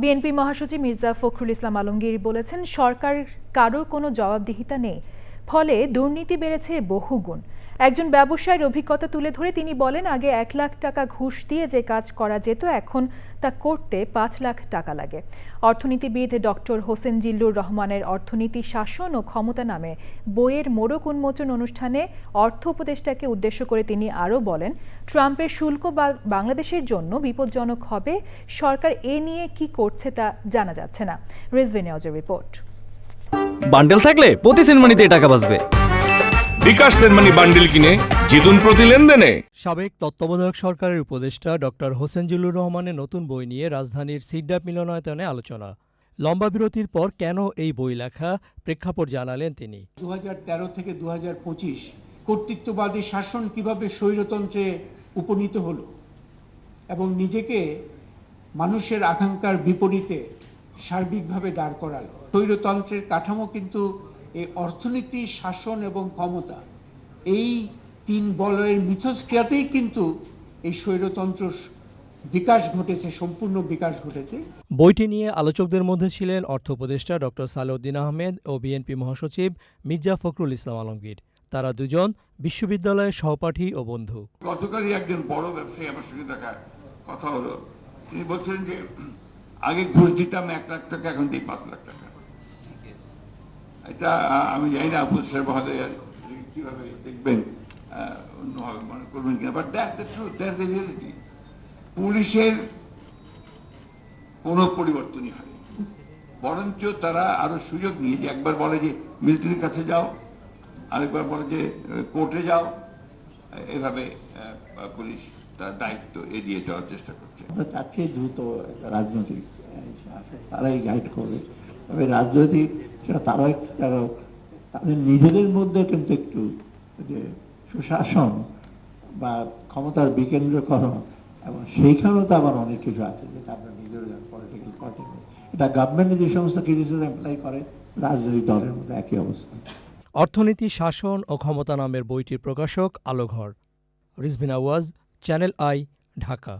BNP মহাসচিব মির্জা ফখরুল ইসলাম আলমগীর বলেছেন, সরকার কারোর কোনো জবাবদিহিতা নেই। ফলে দুর্নীতি বেড়েছে বহুগুণ। একজন ব্যবসায়ীর অভিজ্ঞতা তুলে ধরে তিনি বলেন, আগে এক লাখ টাকা ঘুষ দিয়ে যে কাজ করা যেত, এখন তা করতে পাঁচ লাখ টাকা লাগে। অর্থনীতিবিদ ডক্টর হোসেন জিল্লুর রহমানের অর্থনীতি, শাসন ও ক্ষমতা নামে বইয়ের মোড়ক উন্মোচন অনুষ্ঠানে অর্থ উপদেষ্টাকে উদ্দেশ্য করে তিনি আরও বলেন, ট্রাম্পের শুল্ক বাংলাদেশের জন্য বিপজ্জনক হবে, সরকার এ নিয়ে কি করছে তা জানা যাচ্ছে না। রেজভেনে অজর রিপোর্ট। বান্ডেল থাকলে প্রতি সেনমানিতে টাকা বাঁচবে। বিকাশ সেনমানি বান্ডিল কিনে জিতুন প্রতি লেনদেনে। সাবেক তত্ত্বাবধায়ক সরকারের উপদেষ্টা ডক্টর হোসেন জিল্লুর রহমানের নতুন বই নিয়ে রাজধানীর সিডাপ মিলনায়তনে আলোচনা। লম্বা বিরতির পর কেন এই বই লেখা? প্রেক্ষাপট জানালেন তিনি। দু হাজার তেরো থেকে দু হাজার পঁচিশ কর্তৃত্ববাদী শাসন কীভাবে স্বৈরতন্ত্রে উপনীত হলো এবং নিজেকে মানুষের আকাঙ্ক্ষার বিপরীতে সার্বিকভাবে দাঁড় করালো। স্বৈরতন্ত্রের কাঠামো কিন্তু এই অর্থনীতি শাসন এবং ক্ষমতা এই তিন বলয়ের মিথস্ক্রিয়াতেই কিন্তু এই স্বৈরতন্ত্র বিকাশ ঘটেছে সম্পূর্ণ বিকাশ ঘটেছে। বইটি নিয়ে আলোচকদের মধ্যে ছিলেন অর্থ উপদেষ্টা ডক্টর সালেউদ্দিন আহমেদ ও বিএনপি মহাসচিব মির্জা ফখরুল ইসলাম আলমগীর। তারা দুজন বিশ্ববিদ্যালয়ের সহপাঠী ও বন্ধু। গতকালই একজন বড় ব্যবসায়ী আমার সঙ্গে দেখা কথা হলো। তিনি বলছেন যে আগে ঘুষ দিতাম এক লাখ টাকা এখন দিই পাঁচ লাখ টাকা। এটা আমি জানি না আবুল সাহেব মহোদয় কীভাবে দেখবেন অন্যভাবে মনে করবেন কিনা but that the truth that the reality পুলিশের কোনো পরিবর্তনই হয়নি বরঞ্চ তারা আরও সুযোগ নিয়ে যে একবার বলে যে, মিলিটারির কাছে যাও, আরেকবার বলে যে কোর্টে যাও, এভাবে পুলিশ তার দায়িত্ব এড়িয়ে যাওয়ার চেষ্টা করছে। আমরা চাচ্ছি দ্রুত রাজনৈতিক তারাই গাইড করবে। তবে রাজনৈতিক সেটা তারাই তারা তাদের নিজেদের মধ্যে কিন্তু একটু যে সুশাসন বা ক্ষমতার বিকেন্দ্রকরণ এবং সেইখানেও তো আবার অনেক কিছু আছে যেটা আমরা নিজেরা পলিটিক্যাল পার্টি এটা গভর্নমেন্টে যে সমস্ত ক্রিটিসিজম অ্যাপ্লাই করে, রাজনৈতিক দলের মধ্যে একই অবস্থা। অর্থনীতি, শাসন ও ক্ষমতা নামের বইটির প্রকাশক আলোঘর রিজভিন আওয়াজ, চ্যানেল আই, ঢাকা।